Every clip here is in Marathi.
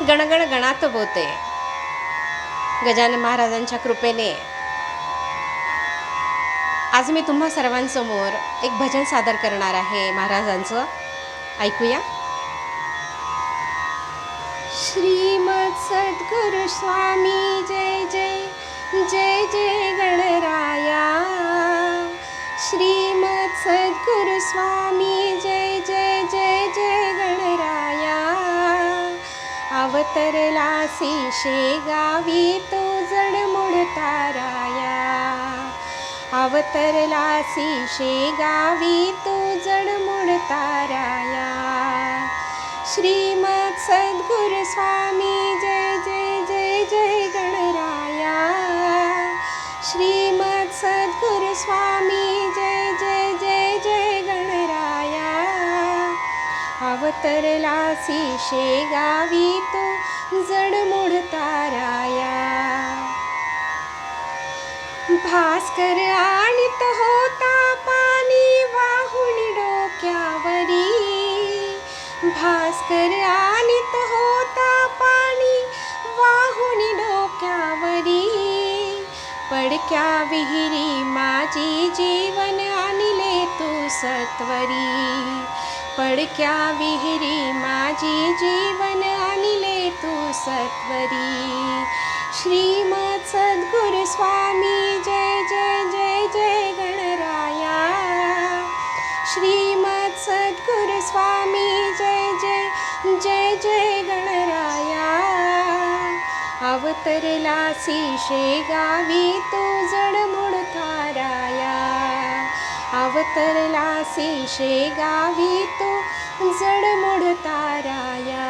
गणगण गणात बोते. गजानन महाराजांच्या कृपेने. आज मी तुम्हा सर्वांसमोर एक भजन सादर करणार आहे महाराजांचं. ऐकूया. श्रीमद सद्गुरु स्वामी जय जय जय जय गणराया. श्रीमद सद्गुरु स्वामी अवतरलासी शेगावी तो जडमुड ताराया. अवतरलासी शेगावी तो जडमुड ताराया. श्रीमद सद्गुरु स्वामी जय जय जय जय गणराया. श्रीमद सद्गुरु अवतरलासी शेगावी तो जडमुड ताराया. भास्कर आणित होता पाणी वाहून डोक्यावरी. भास्कर आणित होता पाणी वाहून डोक्यावरी. पडक्या विहिरी माझी जीवन आणले तू सत्वरी. पडक्या विहिरी माझी जीवन आणले तू सत्वरी. श्रीमत सद्गुरु स्वामी जय जय जय जय गणराया. श्रीमत सद्गुरु स्वामी जय जय जय जय गणराया. अवतरला शेगावी तो जडमुड मुड़ता अवतरलासी शेगावी तो जडमुड ताराया.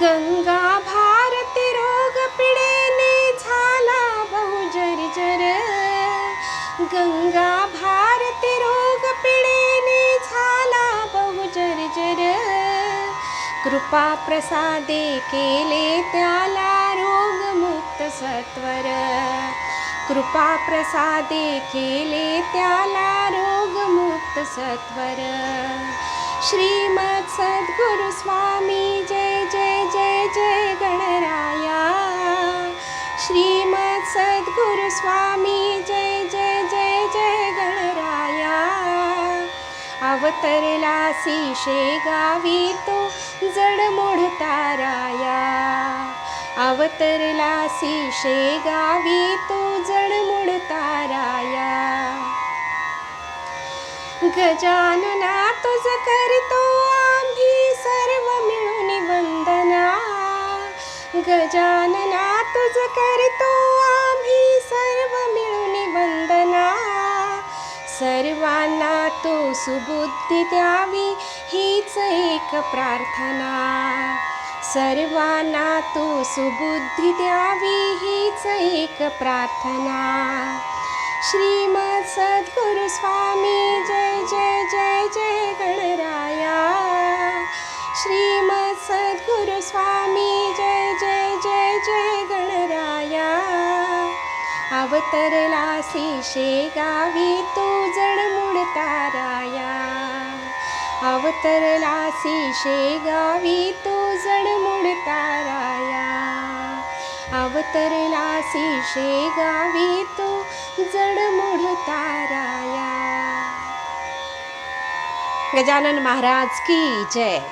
गंगा भारत रोग पिडेने झाला बहुजर्जर गंगा भारत रोग पिडेने झाला बहुजर्जर कृपा प्रसादे केले त्याला रोगमुक्त सत्वर. कृपाप्रसादे कृपाप्रसादेगमुक्त सत्वर। श्रीमत्सगुरुस्वामी जय जय जय जय गणराया। श्रीमत् सद्गुरुस्वामी जय जय जय जय गणराया। अवतरला सीषे गावी तो जड मोडताराया अवतरलासी शेगावी तो जडमोड ताराया. गजानना तुझ करतो आम्ही सर्व मिळून वंदना. गजानना तुझ करतो आम्ही सर्व मिळून वंदना. सर्वांना तो सुबुद्धी द्यावी हीच एक प्रार्थना. सर्वांना तू सुबुद्धी द्यावी हीच एक प्रार्थना. श्रीमद सद्गुरु स्वामी जय जय जय जय गणराया. श्रीमद सद्गुरु स्वामी जय जय जय जय गणराया. अवतरलासी शेगावी तू जडमुड ताराया. अवतरलासी शेगावी तू जडमुड ताराया. अवतरलासी शेगावी तू जडमुड ताराया. गजानन महाराज की जय.